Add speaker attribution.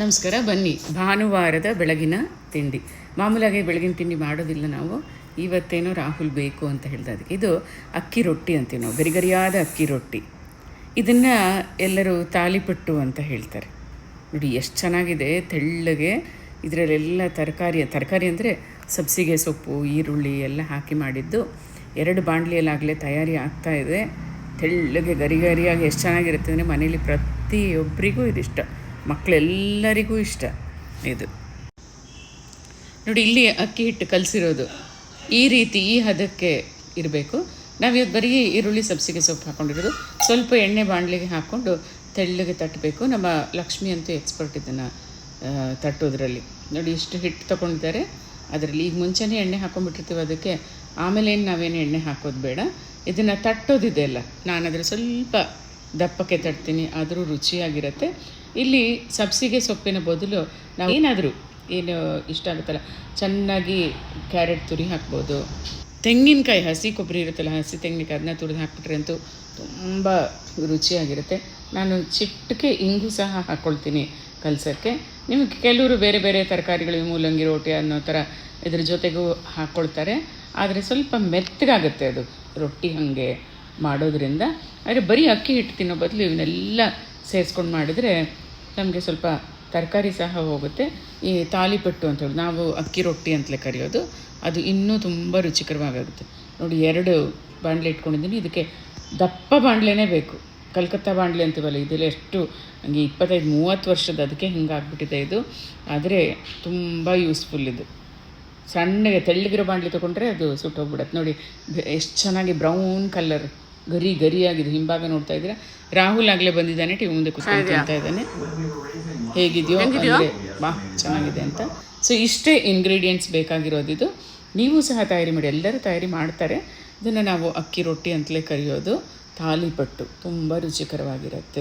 Speaker 1: ನಮಸ್ಕಾರ, ಬನ್ನಿ. ಭಾನುವಾರದ ಬೆಳಗಿನ ತಿಂಡಿ. ಮಾಮೂಲಾಗಿ ಬೆಳಗಿನ ತಿಂಡಿ ಮಾಡೋದಿಲ್ಲ ನಾವು. ಇವತ್ತೇನೋ ರಾಹುಲ್ ಬೇಕು ಅಂತ ಹೇಳ್ದ ಅದಕ್ಕೆ ಇದು ಅಕ್ಕಿ ರೊಟ್ಟಿ ಅಂತೀವಿ ನಾವು. ಗರಿಗರಿಯಾದ ಅಕ್ಕಿ ರೊಟ್ಟಿ. ಇದನ್ನು ಎಲ್ಲರೂ ತಾಲಿಪಟ್ಟು ಅಂತ ಹೇಳ್ತಾರೆ. ನೋಡಿ, ಎಷ್ಟು ಚೆನ್ನಾಗಿದೆ. ತೆಳ್ಳಗೆ ಇದರಲ್ಲೆಲ್ಲ ತರಕಾರಿ. ತರಕಾರಿ ಅಂದರೆ ಸಬ್ಸಿಗೆ ಸೊಪ್ಪು, ಈರುಳ್ಳಿ ಎಲ್ಲ ಹಾಕಿ ಮಾಡಿದ್ದು. ಎರಡು ಬಾಣಲಿಯಲ್ಲಾಗಲೇ ತಯಾರಿ ಆಗ್ತಾ ಇದೆ. ತೆಳ್ಳಗೆ ಗರಿಗರಿಯಾಗಿ ಎಷ್ಟು ಚೆನ್ನಾಗಿರುತ್ತೆ ಅಂದರೆ ಮನೇಲಿ ಪ್ರತಿಯೊಬ್ಬರಿಗೂ ಇದಿಷ್ಟ. ಮಕ್ಕಳೆಲ್ಲರಿಗೂ ಇಷ್ಟ ಇದು. ನೋಡಿ, ಇಲ್ಲಿ ಅಕ್ಕಿ ಹಿಟ್ಟು ಕಲಸಿರೋದು. ಈ ರೀತಿ ಈ ಹದಕ್ಕೆ ಇರಬೇಕು. ನಾವಿವತ್ತು ಬರೀ ಈರುಳ್ಳಿ ಸಬ್ಸಿಗೆ ಸೊಪ್ಪು ಹಾಕ್ಕೊಂಡಿರೋದು ಸ್ವಲ್ಪ ಎಣ್ಣೆ ಬಾಣಲಿಗೆ ಹಾಕ್ಕೊಂಡು ತೆಳ್ಳಗೆ ತಟ್ಟಬೇಕು ನಮ್ಮ ಲಕ್ಷ್ಮಿ ಅಂತೂ ಎಕ್ಸ್ಪರ್ಟ್ ಇದನ್ನು ತಟ್ಟೋದ್ರಲ್ಲಿ. ನೋಡಿ, ಇಷ್ಟು ಹಿಟ್ಟು ತೊಗೊಂಡಿದ್ದಾರೆ. ಅದರಲ್ಲಿ ಈಗ ಮುಂಚೆನೇ ಎಣ್ಣೆ ಹಾಕೊಂಡ್ಬಿಟ್ಟಿರ್ತೀವಿ ಅದಕ್ಕೆ. ಆಮೇಲೆ ಏನು ನಾವೇನು ಎಣ್ಣೆ ಹಾಕೋದು ಬೇಡ. ಇದನ್ನು ತಟ್ಟೋದಿದೆ ಅಲ್ಲ. ನಾನು ಅದರ ಸ್ವಲ್ಪ ದಪ್ಪಕ್ಕೆ ತಟ್ತೀನಿ, ಆದರೂ ರುಚಿಯಾಗಿರುತ್ತೆ. ಇಲ್ಲಿ ಸಬ್ಸಿಗೆ ಸೊಪ್ಪಿನ ಬದಲು ನಾವು ಏನಾದರೂ, ಏನು ಇಷ್ಟ ಆಗುತ್ತಲ್ಲ, ಚೆನ್ನಾಗಿ ಕ್ಯಾರೆಟ್ ತುರಿ ಹಾಕ್ಬೋದು. ತೆಂಗಿನಕಾಯಿ, ಹಸಿ ಕೊಬ್ಬರಿ ಇರುತ್ತಲ್ಲ, ಹಸಿ ತೆಂಗಿನಕಾಯಿ ಅದನ್ನ ತುರಿದು ಹಾಕ್ಬಿಟ್ರೆ ಅಂತೂ ತುಂಬ ರುಚಿಯಾಗಿರುತ್ತೆ. ನಾನು ಚಿಟ್ಟಕ್ಕೆ ಇಂಗು ಸಹ ಹಾಕ್ಕೊಳ್ತೀನಿ ಕಲಸೋಕ್ಕೆ. ನಿಮಗೆ ಕೆಲವರು ಬೇರೆ ಬೇರೆ ತರಕಾರಿಗಳು, ಮೂಲಂಗಿ, ರೋಟಿ ಅನ್ನೋ ಥರ ಇದ್ರ ಜೊತೆಗೂ ಹಾಕ್ಕೊಳ್ತಾರೆ ಆದರೆ ಸ್ವಲ್ಪ ಮೆತ್ತಗಾಗುತ್ತೆ ಅದು, ರೊಟ್ಟಿ ಹಾಗೆ. ಮಾಡೋದ್ರಿಂದ. ಆದರೆ ಬರೀ ಅಕ್ಕಿ ಹಿಟ್ಟು ತಿನ್ನೋ ಬದಲು ಇವನ್ನೆಲ್ಲ ಸೇರಿಸ್ಕೊಂಡು ಮಾಡಿದರೆ ನಮಗೆ ಸ್ವಲ್ಪ ತರಕಾರಿ ಸಹ ಹೋಗುತ್ತೆ. ಈ ತಾಲಿಪಟ್ಟು ಅಂತ ಹೇಳಿ, ನಾವು ಅಕ್ಕಿ ರೊಟ್ಟಿ ಅಂತಲೇ ಕರೆಯೋದು. ಅದು ಇನ್ನೂ ತುಂಬ ರುಚಿಕರವಾಗುತ್ತೆ. ನೋಡಿ, ಎರಡು ಬಾಣಲೆ ಇಟ್ಕೊಂಡಿದ್ದೀನಿ. ಇದಕ್ಕೆ ದಪ್ಪ ಬಾಣಲೆನೇ ಬೇಕು. ಕಲ್ಕತ್ತಾ ಬಾಣಲೆ ಅಂತೀವಲ್ಲ ಇದೆಲ್ಲ ಎಷ್ಟು, ಹಂಗೆ ಇಪ್ಪತ್ತೈದು, ಮೂವತ್ತು ವರ್ಷದ ಅದಕ್ಕೆ ಹಿಂಗಾಗ್ಬಿಟ್ಟಿದೆ ಇದು. ಆದರೆ ತುಂಬ ಯೂಸ್ಫುಲ್ ಇದು. ಸಣ್ಣಗೆ ತೆಳ್ಳಗಿರೋ ಬಾಣಲಿ ತೊಗೊಂಡ್ರೆ ಅದು ಸುಟ್ಟೋಗ್ಬಿಡತ್ತೆ ನೋಡಿ ಎಷ್ಟು ಚೆನ್ನಾಗಿ ಬ್ರೌನ್ ಕಲರ್ ಗರಿ ಗರಿ ಆಗಿದೆ ಹಿಂಭಾಗ ನೋಡ್ತಾ ಇದ್ದೀರಾ? ರಾಹುಲ್ ಆಗಲೇ ಬಂದಿದ್ದಾನೆ ಟಿವಿ ಮುಂದೆ ಕುತ್ಕೊಂಡು ಅಂತ ಇದ್ದಾನೆ. ಹೇಗಿದೆಯೋ ಅಂದರೆ ಬಾ ಚೆನ್ನಾಗಿದೆ ಅಂತ. ಸೊ ಇಷ್ಟೇ ಇಂಗ್ರೀಡಿಯೆಂಟ್ಸ್ ಬೇಕಾಗಿರೋದಿದು ನೀವು ಸಹ ತಯಾರಿ ಮಾಡಿ ಎಲ್ಲರೂ ತಯಾರಿ ಮಾಡ್ತಾರೆ. ಇದನ್ನು ನಾವು ಅಕ್ಕಿ ರೊಟ್ಟಿ ಅಂತಲೇ ಕರೆಯೋದು. ತಾಲಿಪಟ್ಟು ತುಂಬ ರುಚಿಕರವಾಗಿರುತ್ತೆ.